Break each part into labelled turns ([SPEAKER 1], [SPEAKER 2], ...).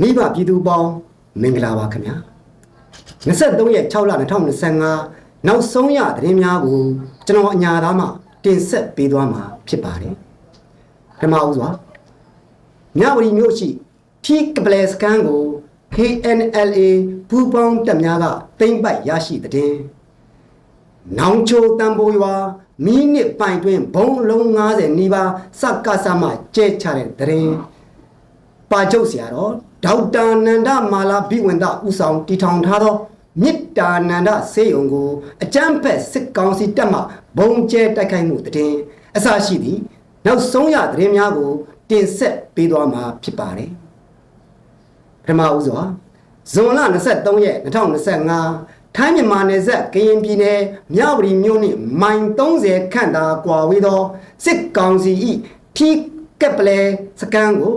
[SPEAKER 1] မိဘပြည်သူပေါင်းမင်္ဂလာပါခင်ဗျာ23ရက်6လ2025နောက်ဆုံးရသတင်းများကိုကျွန်တော်အညာသားမှတင်ဆက်ပေးသွားမှာဖြစ်ပါတယ်ပထမဦးစွာမြဝတီမြို့ရှိထီကပလက်စကန်ကို KNLA ဘူပေါင်းတပ်များကသိမ့်ပိုက်ရရှိတဲ့နောင်ချိုတံပိုးရွာမိနစ်ပိုင်တွင်ဘုံအလုံး90နီးပါးစက္ကစမှကျဲချတဲ့တရင်ပါကျုပ်ဆရာတော် ဒေါက်တာနန္ဒမာလာဘိဝန္တဦးဆောင်တည်ထောင်ထားသောမေတ္တာနန္ဒဆေးရုံကိုအကျမ်းဖက်စစ်ကောင်စီတပ်မှဘုံကျဲတိုက်ခိုက်မှုတည်အစရှိသည့်နောက်ဆုံးရသတင်းများကို တင်ဆက်ပေးသွားမှာဖြစ်ပါတယ်ပထမဦးစွာဇွန်လ23ရက်2025ထိုင်းမြန်မာနယ်စပ်ကရင်ပြည်နယ်မြဝတီမြို့နှင့်မိုင်30ခန့်သာကွာဝေးသောစစ်ကောင်စီ၏ထီကက်ပလဲစကန်ကို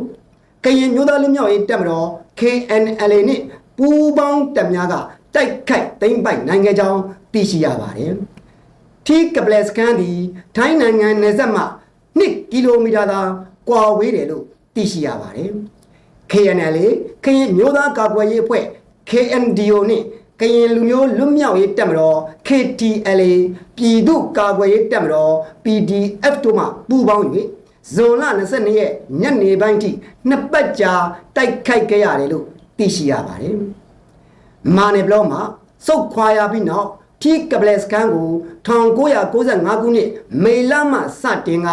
[SPEAKER 1] ကရင်မျိုးသားလူမျိုးရေးတပ်မတော် KNLA နှင့်ပူးပေါင်းတပ်များကတိုက်ခိုက်သိမ်းပိုက်နိုင်ခဲ့ကြောင်းသိရှိရပါတယ်။ထီကပလက်စကန်သည်ထိုင်းနိုင်ငံနယ်စပ်မှ2ကီလိုမီတာသာကွာဝေးတယ်လို့သိရှိရပါတယ်။ KNLA ကရင်မျိုးသားကာကွယ်ရေးအဖွဲ့ KNDO နှင့်ကရင်လူမျိုးလွတ်မြောက်ရေးတပ်မတော် KTLA ပြည်သူ့ကာကွယ်ရေးတပ်မတော် PDF တို့မှပူးပေါင်း၍ ဇွန်လ22ရက်ညနေပိုင်းထိနှစ်ပတ်ကြာတိုက်ခိုက်ခဲ့ရတယ်လို့သိရှိရပါတယ်။မာနယ်ဘလော့မှာစုတ်ခွာရပြီးနောက်ထီကပလက်စကန်ကို1995ခုနှစ်မေလမှစတင်က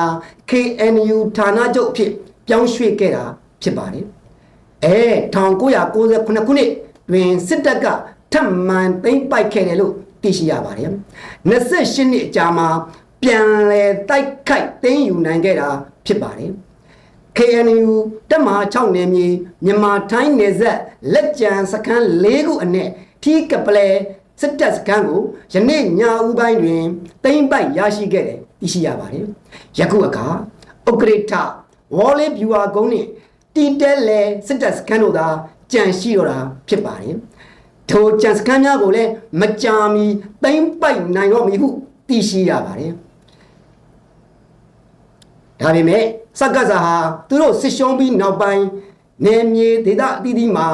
[SPEAKER 1] KNU ဌာနချုပ်အဖြစ်ပြောင်းရွှေ့ခဲ့တာဖြစ်ပါတယ်။အဲ1998ခုနှစ်တွင်စစ်တပ်ကထပ်မံသိမ်းပိုက်ခဲ့တယ်လို့သိရှိရပါတယ်။28နှစ်အကြာမှာ ပြန်လည်တိုက်ခိုက်သိမ်းယူနိုင်ခဲ့တာဖြစ်ပါတယ်။ KNU တပ်မဟာ6နယ်မြေမြန်မာထိုင်းနယ်စပ်လက်ကျန်စခန်း၄ခုအနက်ထီးကပလဲစစ်တပ်စခန်းကိုယနေ့ညဦးပိုင်းတွင်သိမ်းပိုက်ရရှိခဲ့တယ်သိရှိရပါတယ်။ယခုအခါဥက္ကရိထဝေါ်လေးဗျူဟာကုန်းနှင့်တီတဲလဲစစ်တပ်စခန်းတို့သာကြန့်ရှိတော့တာဖြစ်ပါတယ်။ထိုကြံစခန်းများကိုလည်းမကြာမီသိမ်းပိုက်နိုင်တော့မည်ဟုသိရှိရပါတယ်။ ဒါပေမဲ့စက္ကစဟာသူတို့စစ်ရှုံးပြီးနောက်ပိုင်းနေမြေဒေသအသီးသီးမှာ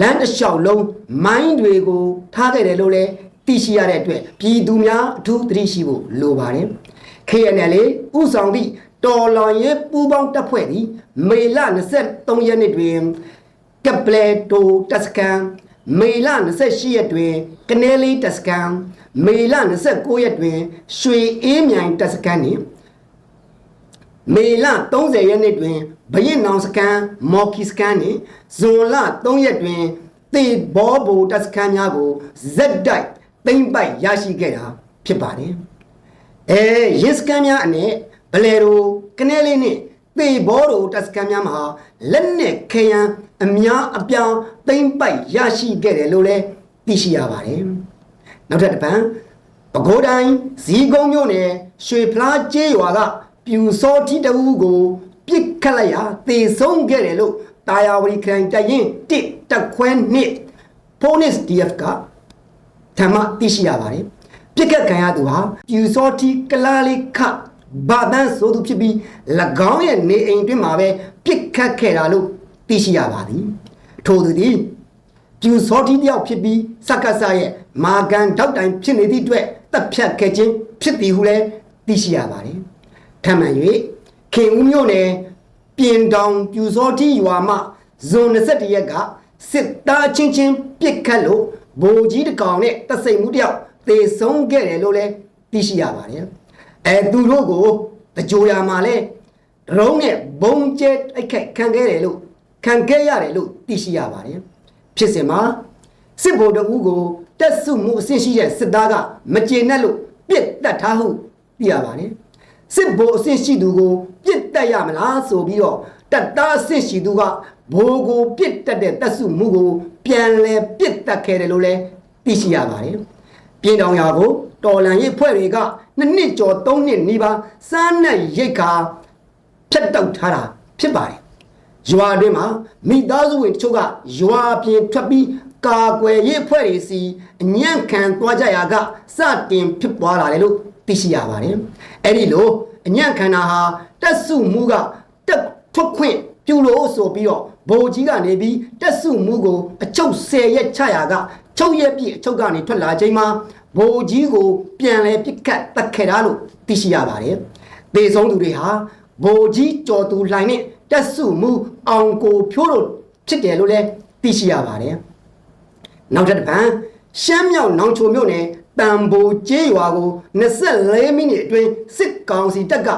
[SPEAKER 1] လမ်းတစ်လျှောက်လုံးမိုင်းတွေကိုထားခဲ့တယ်လို့လည်းသိရှိရတဲ့အတွက်ပြည်သူများအထူးသတိရှိဖို့လိုပါတယ်။ KNL ဥဆောင်သည့်တော်လောင်ရေးပူးပေါင်းတပ်ဖွဲ့သည်မေလ23ရက်နေ့တွင်ကပလေတိုတက်စကန်မေလ28ရက်တွင်ကနေလီတက်စကန်မေလ29ရက်တွင်ရွှေအေးမြိုင်တက်စကန်နှင့် မေလ30ရက်နေ့တွင်ဘရင်နောင်စကန်မော်ကီစကန်နှင့်ဇွန်လ3ရက်တွင်တေဘောဘူတက်စကန်များကိုဇက်တိုက်သိမ့်ပိုက်ရရှိခဲ့တာဖြစ်ပါတယ်။အဲရစ်စကန်များအနက်ဘလေရိုကနေလေးနှင့်သေဘောတို့တက်စကန်များမှာလက်နဲ့ခရန်အများအပြားသိမ့်ပိုက်ရရှိခဲ့တယ်လို့လည်းသိရှိရပါတယ်။နောက်ထပ်တစ်ပံပဲခူးတိုင်းဇီးကုန်းမြို့နယ်ရွှေဖလားကျေးရွာက ပြူစောတိတအူးကိုပြစ်ခတ်လိုက်ရာသေဆုံးခဲ့တယ်လို့တာယာဝတီခရိုင်တရင်တစ်တက်ခွဲနှစ်ဖိုနစ် DF ကဓမ္မသိရှိရပါတယ်ပြစ်ခတ်ခံရသူဟာပြူစောတိကလာလေးခဘာတန်းဆိုသူဖြစ်ပြီး၎င်းရဲ့နေအိမ်တွင်မှာပဲပြစ်ခတ်ခဲ့တာလို့သိရှိရပါသည်ထို့သူသည်ပြူစောတိတယောက်ဖြစ်ပြီးစက္ကစရဲ့မာကန်ထောက်တိုင်ဖြစ်နေသည့်အတွက်တပ်ဖြတ်ခဲ့ခြင်းဖြစ်သည်ဟုလည်းသိရှိရပါတယ် ထမှန်၍ခင်ဦးမြို့နယ်ပြင်တောင်ပြူစောတိရွာမှဇွန်21ရက်ကစစ်သားချင်းချင်းပြစ်ခတ်လို့ဗိုလ်ကြီးတကောင်နဲ့တဆိတ်မှုတယောက်သေဆုံးခဲ့တယ်လို့လည်းသိရှိရပါတယ်အဲသူတို့ကိုတကြိုရာမှာလဲရုံးနဲ့ဘုံကျဲအိတ်ခက်ခံခဲ့တယ်လို့ခံခဲ့ရတယ်လို့သိရှိရပါတယ်ဖြစ်စဉ်မှာစစ်ဗိုလ်တအူးကိုတက်စုမှုအဆင့်ရှိတဲ့စစ်သားကမကျေနပ်လို့ပြစ်တက်ထားဟုသိရပါတယ် စစ်ဗိုလ်အဆင့်ရှိသူကိုပြစ်တက်ရမလားဆိုပြီးတော့တက်သားအဆင့်ရှိသူကဘိုးကိုပြစ်တက်တဲ့တက်စုမှုကိုပြန်လဲပြစ်တက်ခဲ့တယ်လို့လည်းသိရှိရပါတယ်ပြင်တောင်ရာကိုတော်လန်ရေးဖွဲ့တွေကနှစ်နှစ်ကျော်သုံးနှစ်နီးပါးစားနပ်ရိတ်ခါဖြတ်တောက်ထားတာဖြစ်ပါတယ်ရွာတွင်မှာမိသားစုဝင်တချို့ကရွာပြင်ထွက်ပြီးကာကွယ်ရေးအဖွဲ့တွေစီအညံ့ခံသွားကြရာကစတင်ဖြစ်ပွားလာတယ်လို့သိရှိရပါတယ် အဲ့ဒီလိုအညံ့ခံတာဟာတက်စုမှုကတက်ထွက်ခွင့်ပြုလို့ဆိုပြီးတော့ဗိုလ်ကြီးကနေပြီးတက်စုမှုကိုအချုပ်10ရက်ချရာက6ရက်ပြည့်အချုပ်ကနေထွက်လာချိန်မှာဗိုလ်ကြီးကိုပြန်လဲပြစ်ခတ်တက်ခဲ့တာလို့သိရှိရပါတယ်။သေဆုံးသူတွေဟာဗိုလ်ကြီးကျော်သူလှိုင်နဲ့တက်စုမှုအောင်ကိုဖြိုးတို့ဖြစ်တယ်လို့လည်းသိရှိရပါတယ်။နောက်ထပ်တစ်ပံရှမ်းမြောက်နောင်ချိုမြို့နယ် တံဘိုကျေးရွာကို24မိနစ်အတွင်းစစ်ကောင်စီတပ်က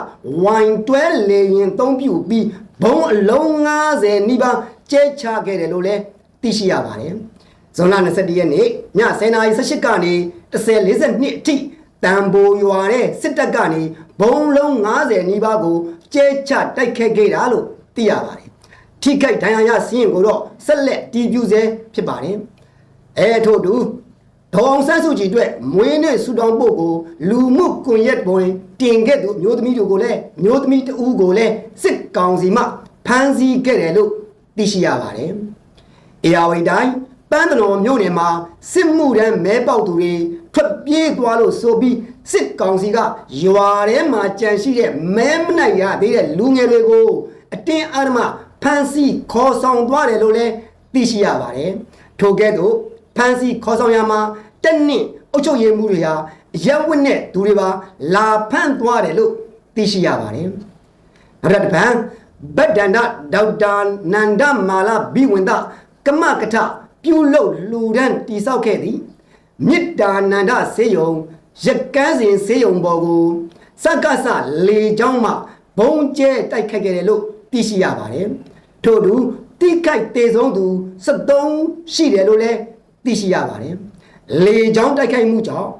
[SPEAKER 1] ဝိုင်တွဲလေရင်သုံးပြူပြီးဘုံအလုံး90နီးပါးကျဲချခဲ့တယ်လို့လည်းသိရှိရပါတယ်။ဇွန်လ21ရက်နေ့ည10:18ကနေ10:42အထိတံဘိုရွာတဲ့စစ်တပ်ကနေဘုံလုံး90နီးပါးကိုကျဲချတိုက်ခတ်ခဲ့တာလို့သိရပါတယ်။ထိခိုက်ဒဏ်ရာရစီးရင်ကိုတော့ဆက်လက်တီးပြူစေဖြစ်ပါတယ်။အဲထို့တူ ဒေါအောင်ဆန်းစုကြည်အတွက်မွေးနေ့ဆူတောင်းဖို့ကိုလူမှုကွန်ရက်ပေါ်တင်ခဲ့သူမျိုးသမီးတို့ကိုလည်းမျိုးသမီးတဦးကိုလည်းစစ်ကောင်စီမှဖမ်းဆီးခဲ့တယ်လို့သိရှိရပါတယ်။အေယာဝီတိုင်းပန်းတတော်မြို့နယ်မှာစစ်မှုတန်းမဲပေါက်သူတွေထွက်ပြေးသွားလို့ဆိုပြီးစစ်ကောင်စီကရွာထဲမှာကြံရှိတဲ့မဲမနိုင်ရသေးတဲ့လူငယ်တွေကိုအတင်းအဓမ္မဖမ်းဆီးခေါ်ဆောင်သွားတယ်လို့လည်းသိရှိရပါတယ်။ထို့ကဲ့သို့ ဖမ်းဆီးခေါ်ဆောင်ရမှာတက်နင့်အုပ်ချုပ်ရေးမှုတွေဟာရက်ဝက်နဲ့သူတွေပါလာဖမ်းသွားတယ်လို့သိရှိရပါတယ်။နောက်တစ်ပံဗဒ္ဒန္တဒေါက်တာနန္ဒမာလာဘိဝန္ဒကမကထပြုလုပ်လူဒန်းတိဆောက်ခဲ့သည်မေတ္တာနန္ဒဆေးယုံရက်ကန်းစဉ်ဆေးယုံပေါ်ကိုစက္ကစလေချောင်းမှဘုံကျဲတိုက်ခတ်ခဲ့တယ်လို့သိရှိရပါတယ်။ထို့သူတိခိုက်တေဆုံးသူ73ရှိတယ်လို့လည်း သိရှိရပါတယ်။လေချောင်းတိုက်ခိုက်မှုကြောင့်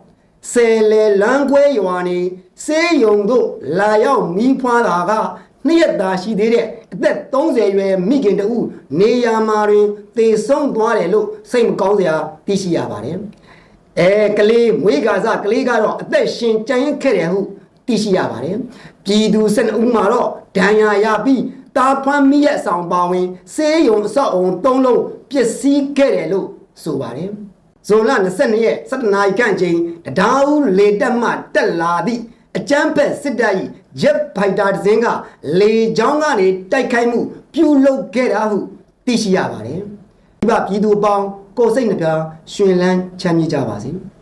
[SPEAKER 1] ဆယ်လေလမ်းခွဲရွာနေဆေးရုံတို့လာရောက်မီးဖွားတာကနှစ်ရက်သာရှိသေးတဲ့အသက်30ရွယ်မိခင်တဦးနေရာမှာတွင်သေဆုံးသွားတယ်လို့စိတ်မကောင်းစရာသိရှိရပါတယ်။အဲကလေးမွေးကာစကလေးကတော့အသက်ရှင်ကြံ့ခဲ့တယ်ဟုသိရှိရပါတယ်။ပြည်သူစနဦးမှာတော့ဒဏ်ရာရပြီးတာဖွမ်းမိရဲ့ဆောင်ပါဝင်ဆေးရုံအဆောက်အုံ၃လုံးပျက်စီးခဲ့တယ်လို့ ဆိုပါတယ်။ဇွန်လ22ရက်17နာရီခန့်ချိန်တရားဦးလေတက်မှတက်လာသည့်အကြမ်းဖက်စစ်တပ်၏ရက်ဖိုက်တာတစ်စင်းကလေချောင်းကနေတိုက်ခိုက်မှုပြုလုပ်ခဲ့တာဟုသိရှိရပါတယ်။ဒီပါပြည်သူအပေါင်းကိုယ်စိတ်နှပြရွှင်လန်းချမ်းမြေ့ကြပါစေ။